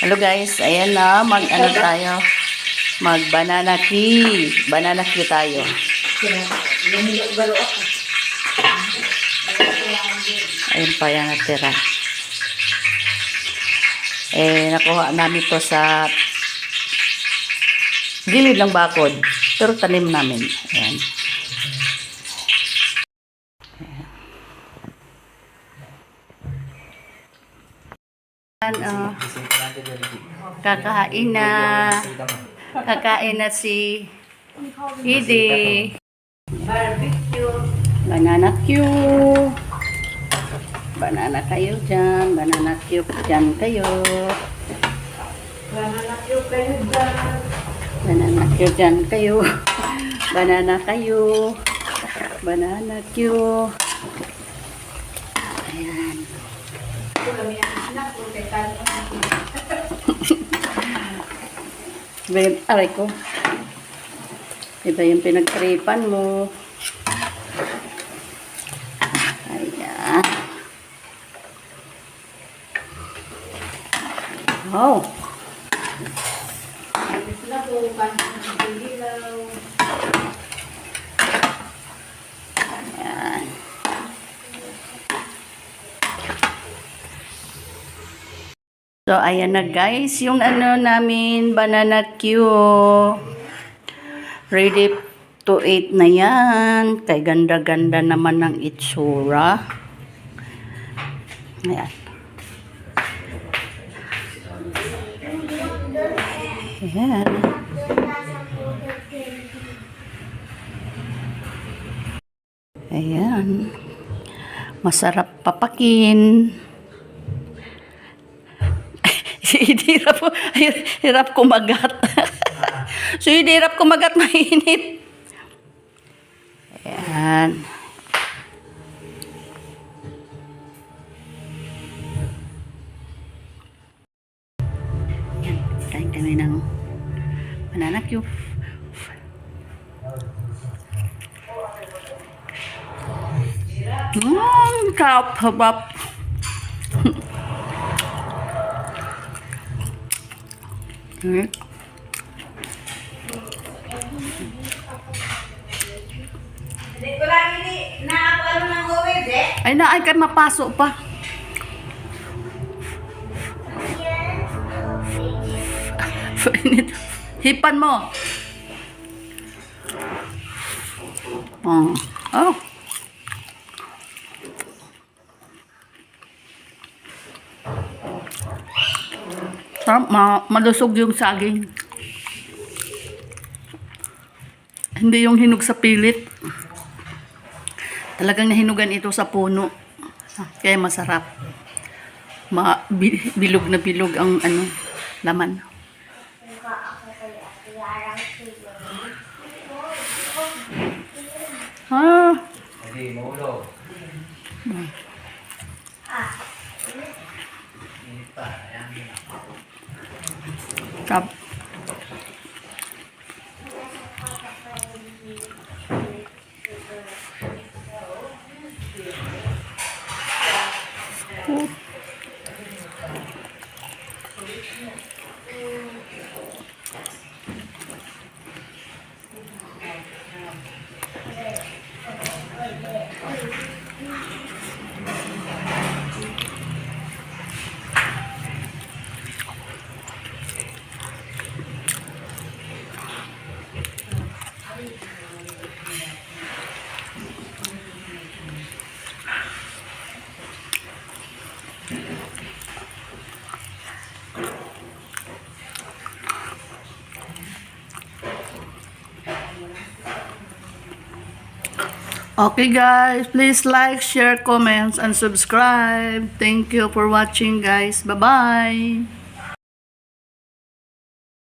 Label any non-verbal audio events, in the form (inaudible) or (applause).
Hello guys, ayan na, mag ano tayo, mag banana key. Banana key tayo. Ayun pa yan natira. Eh, nakuha namin to sa gilid ng bakod. Pero tanim namin. Ayan. Ayan, oh. Kakain na. Kakain na si Idi. Barbecue. Banana Q. Banana kayo dyan. Banana Q dyan kayo. Banana Q kayo dyan. Banana Q dyan kayo. Banana kayo. Banana Q. Ayan. Iba yung, aray ko. Iba yung pinagtripan mo. Ayan. Oh. Ayan. So, ayan na guys. Yung ano namin, banana Q. Ready to eat na yan. Kay ganda-ganda naman ng itsura. Ayan. Ayan. Ayan. Masarap papakin. (laughs) Si Idi hirap, hir- hirap kumagat. (laughs) so, Idi hirap kumagat mainit. Ayan. Ayan. Kain kami ng banana cube. Mmm, sarap, sarap. Hmm. Hindi ko lang hindi na ako ano ng COVID eh. Ay na, ay kay mapasok pa. (laughs) Hipan mo. Oh. Oh. Sarap, ma malusog yung saging. Hindi yung hinog sa pilit. Talagang nahinugan ito sa puno. Kaya masarap. Ma bi- bilog na bilog ang ano laman. Ah, กับโอ้ Okay guys, please like, share, comments, and subscribe. Thank you for watching guys. Bye-bye.